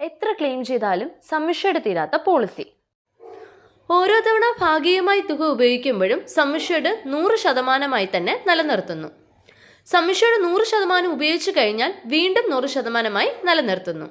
എത്ര ക്ലെയിം ചെയ്താലും സമ്മിഷേഡ് തീരാത്ത പോളിസി ഓരോ തവണ ഭാഗികമായി തുക ഉപയോഗിക്കുമ്പോഴും സമ്മിഷേഡ് നൂറ് ശതമാനമായി തന്നെ നിലനിർത്തുന്നു. സമ്മിഷേഡ് നൂറ് ശതമാനം ഉപയോഗിച്ചു കഴിഞ്ഞാൽ വീണ്ടും നൂറ് ശതമാനമായി നിലനിർത്തുന്നു.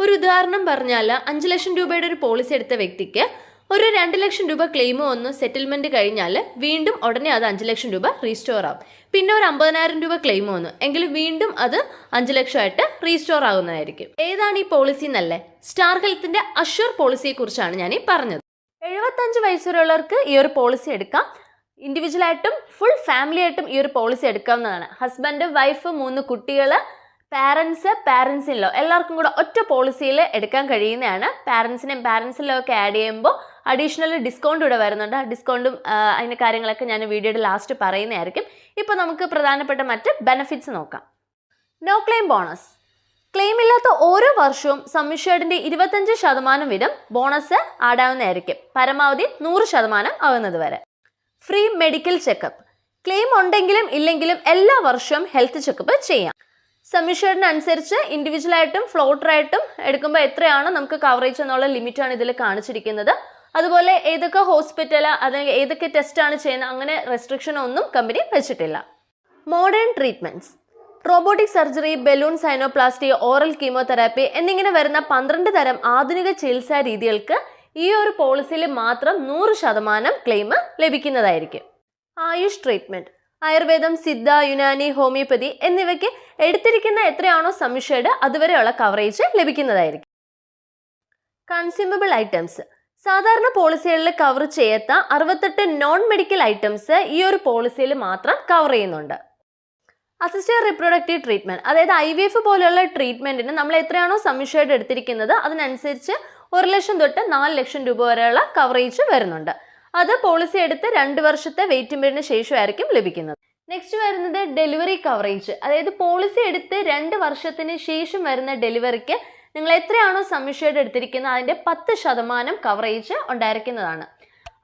ഒരു ഉദാഹരണം പറഞ്ഞാൽ അഞ്ച് ലക്ഷം രൂപയുടെ ഒരു പോളിസി എടുത്ത വ്യക്തിക്ക് ഒരു രണ്ട് ലക്ഷം രൂപ ക്ലെയിമോ ഒന്ന് സെറ്റിൽമെന്റ് കഴിഞ്ഞാൽ വീണ്ടും ഉടനെ അത് അഞ്ച് ലക്ഷം രൂപ റീസ്റ്റോർ ആവും. പിന്നെ ഒരു അമ്പതിനായിരം രൂപ ക്ലെയിമോ ഒന്ന് എങ്കിൽ വീണ്ടും അത് അഞ്ച് ലക്ഷമായിട്ട് റീസ്റ്റോർ ആകുന്നതായിരിക്കും ഏതാണ് ഈ പോളിസി എന്നല്ലേ? സ്റ്റാർ ഹെൽത്തിന്റെ അഷ്വർ പോളിസിയെ കുറിച്ചാണ് ഞാൻ ഈ പറഞ്ഞത്. എഴുപത്തഞ്ച് വയസ്സുള്ളവർക്ക് ഈ ഒരു പോളിസി എടുക്കാം. ഇൻഡിവിജ്വൽ ആയിട്ടും ഫുൾ ഫാമിലി ആയിട്ടും ഈ ഒരു പോളിസി എടുക്കാവുന്നതാണ്. ഹസ്ബൻഡ് വൈഫ് മൂന്ന് കുട്ടികൾ പാരൻസ് പാരൻസ് ലോ എല്ലാവർക്കും കൂടെ ഒറ്റ പോളിസിയിൽ എടുക്കാൻ കഴിയുന്നതാണ്. പാരൻസിനെയും പാരൻസിലോ ഒക്കെ ആഡ് ചെയ്യുമ്പോൾ അഡീഷണൽ ഡിസ്കൗണ്ട് ഇവിടെ വരുന്നുണ്ട്. ആ ഡിസ്കൗണ്ടും അതിന്റെ കാര്യങ്ങളൊക്കെ ഞാൻ വീഡിയോയുടെ ലാസ്റ്റ് പറയുന്നതായിരിക്കും. ഇപ്പോൾ നമുക്ക് പ്രധാനപ്പെട്ട മറ്റ് ബെനഫിറ്റ്സ് നോക്കാം. നോ ക്ലെയിം ബോണസ് ക്ലെയിം ഇല്ലാത്ത ഓരോ വർഷവും സമ്മിഷേഡിന്റെ ഇരുപത്തഞ്ച് ശതമാനം വീതം ബോണസ് ആടാവുന്നതായിരിക്കും പരമാവധി നൂറ് ശതമാനം ആവുന്നത് വരെ. ഫ്രീ മെഡിക്കൽ ചെക്കപ്പ് ക്ലെയിം ഉണ്ടെങ്കിലും ഇല്ലെങ്കിലും എല്ലാ വർഷവും ഹെൽത്ത് ചെക്കപ്പ് ചെയ്യാം. ആയിട്ടും ഫ്ലോട്ടർ ആയിട്ടും എടുക്കുമ്പോൾ എത്രയാണ് നമുക്ക് കവറേജ് എന്നുള്ള ലിമിറ്റാണ് ഇതിൽ കാണിച്ചിരിക്കുന്നത്. അതുപോലെ ഏതൊക്കെ ഹോസ്പിറ്റൽ അല്ലെങ്കിൽ ഏതൊക്കെ ടെസ്റ്റ് ആണ് ചെയ്യുന്നത് അങ്ങനെ റെസ്ട്രിക്ഷൻ ഒന്നും കമ്പനി വെച്ചിട്ടില്ല. Modern treatments robotic surgery balloon sinuplasty oral chemotherapy എന്നിങ്ങനെ വരുന്ന പന്ത്രണ്ട് തരം ആധുനിക ചികിത്സാ രീതികൾക്ക് ഈ ഒരു പോളിസിയിൽ മാത്രം നൂറ് ശതമാനം ക്ലെയിം ലഭിക്കുന്നതായിരിക്കും. ആയുഷ് ട്രീറ്റ്മെന്റ് ആയുർവേദം സിദ്ധ യുനാനി ഹോമിയോപ്പതി എന്നിവയ്ക്ക് എടുത്തിരിക്കുന്ന എത്രയാണോ സമ്മിഷേഡ് അതുവരെയുള്ള കവറേജ് ലഭിക്കുന്നതായിരിക്കും. കൺസ്യൂമബിൾ ഐറ്റംസ് സാധാരണ പോളിസികളിൽ കവർ ചെയ്യാത്ത അറുപത്തെട്ട് നോൺ മെഡിക്കൽ ഐറ്റംസ് ഈ ഒരു പോളിസിയിൽ മാത്രം കവർ ചെയ്യുന്നുണ്ട്. അസിസ്റ്റഡ് റിപ്രൊഡക്റ്റീവ് ട്രീറ്റ്മെന്റ് അതായത് ഐ വി എഫ് പോലെയുള്ള ട്രീറ്റ്മെന്റിന് നമ്മൾ എത്രയാണോ സമ്മിഷേഡ് എടുത്തിരിക്കുന്നത് അതിനനുസരിച്ച് ഒരു ലക്ഷം തൊട്ട് നാല് ലക്ഷം രൂപ വരെയുള്ള കവറേജ് വരുന്നുണ്ട്. അത് പോളിസി എടുത്ത് രണ്ട് വർഷത്തെ വെയിറ്റിംഗ് പീരീഡിന് ശേഷമായിരിക്കും ലഭിക്കുന്നത്. നെക്സ്റ്റ് വരുന്നത് ഡെലിവറി കവറേജ് അതായത് പോളിസി എടുത്ത് രണ്ട് വർഷത്തിന് ശേഷം വരുന്ന ഡെലിവറിക്ക് നിങ്ങൾ എത്രയാണോ സംശയം എടുത്തിരിക്കുന്നത് അതിന്റെ പത്ത് ശതമാനം കവറേജ് ഉണ്ടായിരിക്കുന്നതാണ്.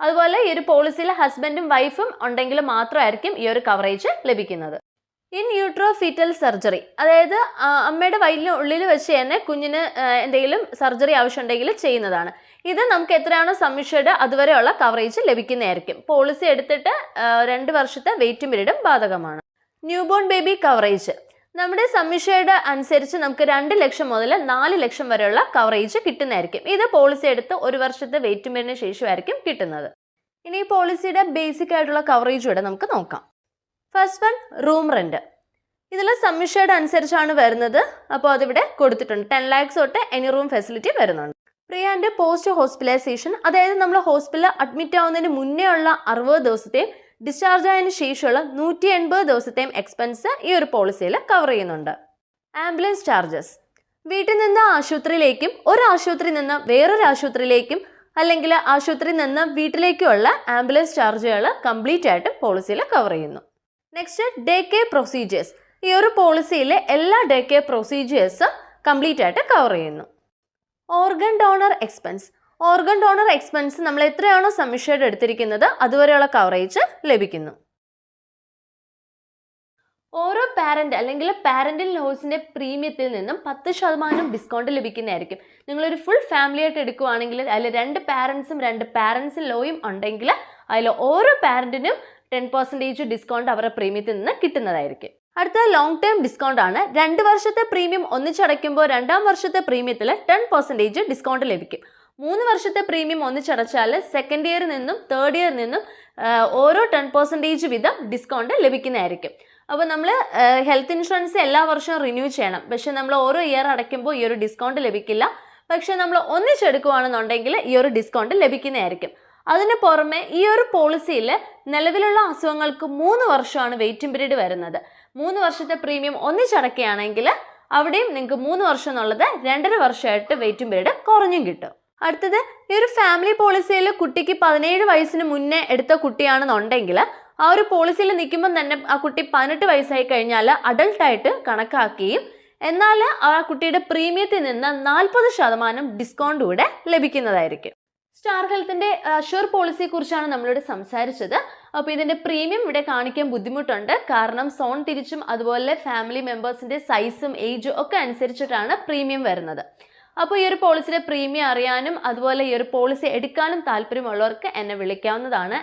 അതുപോലെ ഈ ഒരു പോളിസിയിൽ ഹസ്ബൻഡും വൈഫും ഉണ്ടെങ്കിൽ മാത്രമായിരിക്കും ഈ ഒരു കവറേജ് ലഭിക്കുന്നത്. ഇൻ യൂട്രോ ഫീറ്റൽ സർജറി അതായത് അമ്മയുടെ വയലിന് ഉള്ളിൽ വെച്ച് തന്നെ കുഞ്ഞിന് എന്തെങ്കിലും സർജറി ആവശ്യമുണ്ടെങ്കിൽ ചെയ്യുന്നതാണ്. ഇത് നമുക്ക് എത്രയാണോ സമ്മിഷേഡ് അതുവരെയുള്ള കവറേജ് ലഭിക്കുന്നതായിരിക്കും. പോളിസി എടുത്തിട്ട് രണ്ട് വർഷത്തെ വെയിറ്റ് പീരീഡും ബാധകമാണ്. ന്യൂബോൺ ബേബി കവറേജ് നമ്മുടെ സമ്മിഷേഡ് അനുസരിച്ച് നമുക്ക് രണ്ട് ലക്ഷം മുതൽ നാല് ലക്ഷം വരെയുള്ള കവറേജ് കിട്ടുന്നതായിരിക്കും. ഇത് പോളിസി എടുത്ത് ഒരു വർഷത്തെ വെയിറ്റ് പീരീഡിന് ശേഷമായിരിക്കും കിട്ടുന്നത്. ഇനി ഈ പോളിസിയുടെ ബേസിക് ആയിട്ടുള്ള കവറേജ് ഇവിടെ നമുക്ക് നോക്കാം. ഫസ്റ്റ് വൺ റൂം റെന്റ് ഇതിൽ സമ്മിഷേഡ് അനുസരിച്ചാണ് വരുന്നത്. അപ്പോൾ അതിവിടെ കൊടുത്തിട്ടുണ്ട്. ടെൻ ലാക്സ് തൊട്ട് എനി റൂം ഫെസിലിറ്റി വരുന്നുണ്ട്. പ്രീ ആൻഡ് പോസ്റ്റ് ഹോസ്പിറ്റലൈസേഷൻ അതായത് നമ്മൾ ഹോസ്പിറ്റലിൽ അഡ്മിറ്റ് ആവുന്നതിന് മുന്നേ ഉള്ള അറുപത് ദിവസത്തെയും ഡിസ്ചാർജ് ആയതിനു ശേഷമുള്ള നൂറ്റി എൺപത് ദിവസത്തെയും എക്സ്പെൻസ് ഈ ഒരു പോളിസിയിൽ കവർ ചെയ്യുന്നുണ്ട്. ആംബുലൻസ് ചാർജസ് വീട്ടിൽ നിന്ന് ആശുപത്രിയിലേക്കും ഒരു ആശുപത്രി നിന്ന് വേറൊരു ആശുപത്രിയിലേക്കും അല്ലെങ്കിൽ ആശുപത്രിയിൽ നിന്ന് വീട്ടിലേക്കുമുള്ള ആംബുലൻസ് ചാർജുകൾ കംപ്ലീറ്റ് ആയിട്ട് പോളിസിയിൽ കവർ ചെയ്യുന്നു. നെക്സ്റ്റ് ഡേ കെ പ്രൊസീജിയേഴ്സ് ഈ ഒരു പോളിസിയിലെ എല്ലാ ഡേ കെ പ്രൊസീജിയേഴ്സും കംപ്ലീറ്റ് ആയിട്ട് കവർ ചെയ്യുന്നു. Organ donor expense organ donor expense നമ്മൾ എത്രയാണോ സമ്മിഷേഡ് എടുത്തിരിക്കുന്നത് അതുവരെയുള്ള കവറേജ് ലഭിക്കുന്നു. ഓരോ പാരന്റ് അല്ലെങ്കിൽ പാരന്റൽ ലോസിന്റെ പ്രീമിയത്തിൽ നിന്നും പത്ത് ശതമാനം ഡിസ്കൗണ്ട് ലഭിക്കുന്നതായിരിക്കും. നിങ്ങളൊരു ഫുൾ ഫാമിലി ആയിട്ട് എടുക്കുവാണെങ്കിൽ അതിൽ രണ്ട് പാരൻസും രണ്ട് പാരൻസ് ലോയും ഉണ്ടെങ്കിൽ അതിൽ ഓരോ പാരന്റിനും ടെൻ പെർസെന്റേജ് ഡിസ്കൗണ്ട് അവരുടെ പ്രീമിയത്തിൽ നിന്ന് കിട്ടുന്നതായിരിക്കും. അടുത്ത ലോങ് ടേം ഡിസ്കൗണ്ട് ആണ്. രണ്ട് വർഷത്തെ പ്രീമിയം ഒന്നിച്ചടയ്ക്കുമ്പോൾ രണ്ടാം വർഷത്തെ പ്രീമിയത്തിൽ ടെൻ പെർസെന്റേജ് ഡിസ്കൗണ്ട് ലഭിക്കും. മൂന്ന് വർഷത്തെ പ്രീമിയം ഒന്നിച്ചടച്ചാൽ സെക്കൻഡ് ഇയറിൽ നിന്നും തേർഡ് ഇയറിൽ നിന്നും ഓരോ ടെൻ പെർസെന്റേജ് വീതം ഡിസ്കൗണ്ട് ലഭിക്കുന്നതായിരിക്കും. അപ്പോൾ നമ്മൾ ഹെൽത്ത് ഇൻഷുറൻസ് എല്ലാ വർഷവും റിന്യൂ ചെയ്യണം. പക്ഷെ നമ്മൾ ഓരോ ഇയർ അടയ്ക്കുമ്പോൾ ഈ ഒരു ഡിസ്കൗണ്ട് ലഭിക്കില്ല. പക്ഷെ നമ്മൾ ഒന്നിച്ചെടുക്കുകയാണെന്നുണ്ടെങ്കിൽ ഈ ഒരു ഡിസ്കൗണ്ട് ലഭിക്കുന്നതായിരിക്കും. അതിന് പുറമെ ഈ ഒരു പോളിസിയിൽ നിലവിലുള്ള അസുഖങ്ങൾക്ക് മൂന്ന് വർഷമാണ് വെയിറ്റിംഗ് പീരീഡ് വരുന്നത്. മൂന്ന് വർഷത്തെ പ്രീമിയം ഒന്നിച്ചടക്കുകയാണെങ്കിൽ അവിടെയും നിങ്ങൾക്ക് മൂന്ന് വർഷം എന്നുള്ളത് രണ്ടര വർഷമായിട്ട് വെയിറ്റിംഗ് പീരീഡ് കുറഞ്ഞും കിട്ടും. അടുത്തത് ഈ ഒരു ഫാമിലി പോളിസിയിൽ കുട്ടിക്ക് പതിനേഴ് വയസ്സിന് മുന്നേ എടുത്ത കുട്ടിയാണെന്നുണ്ടെങ്കിൽ ആ ഒരു പോളിസിയിൽ നിൽക്കുമ്പോൾ തന്നെ ആ കുട്ടി പതിനെട്ട് വയസ്സായി കഴിഞ്ഞാൽ അഡൾട്ടായിട്ട് കണക്കാക്കുകയും എന്നാൽ ആ കുട്ടിയുടെ പ്രീമിയത്തിൽ നിന്ന് നാൽപ്പത് ശതമാനം ഡിസ്കൗണ്ട് കൂടെ ലഭിക്കുന്നതായിരിക്കും. സ്റ്റാർ ഹെൽത്തിന്റെ ഷുവർ പോളിസിയെ കുറിച്ചാണ് നമ്മളിവിടെ സംസാരിച്ചത്. അപ്പോൾ ഇതിന്റെ പ്രീമിയം ഇവിടെ കാണിക്കാൻ ബുദ്ധിമുട്ടുണ്ട്. കാരണം സോൺ തിരിച്ചും അതുപോലെ ഫാമിലി മെമ്പേഴ്സിന്റെ സൈസും ഏജും ഒക്കെ അനുസരിച്ചിട്ടാണ് പ്രീമിയം വരുന്നത്. അപ്പോൾ ഈ ഒരു പോളിസിയുടെ പ്രീമിയം അറിയാനും അതുപോലെ ഈ ഒരു പോളിസി എടുക്കാനും താല്പര്യമുള്ളവർക്ക് എന്നെ വിളിക്കാവുന്നതാണ്.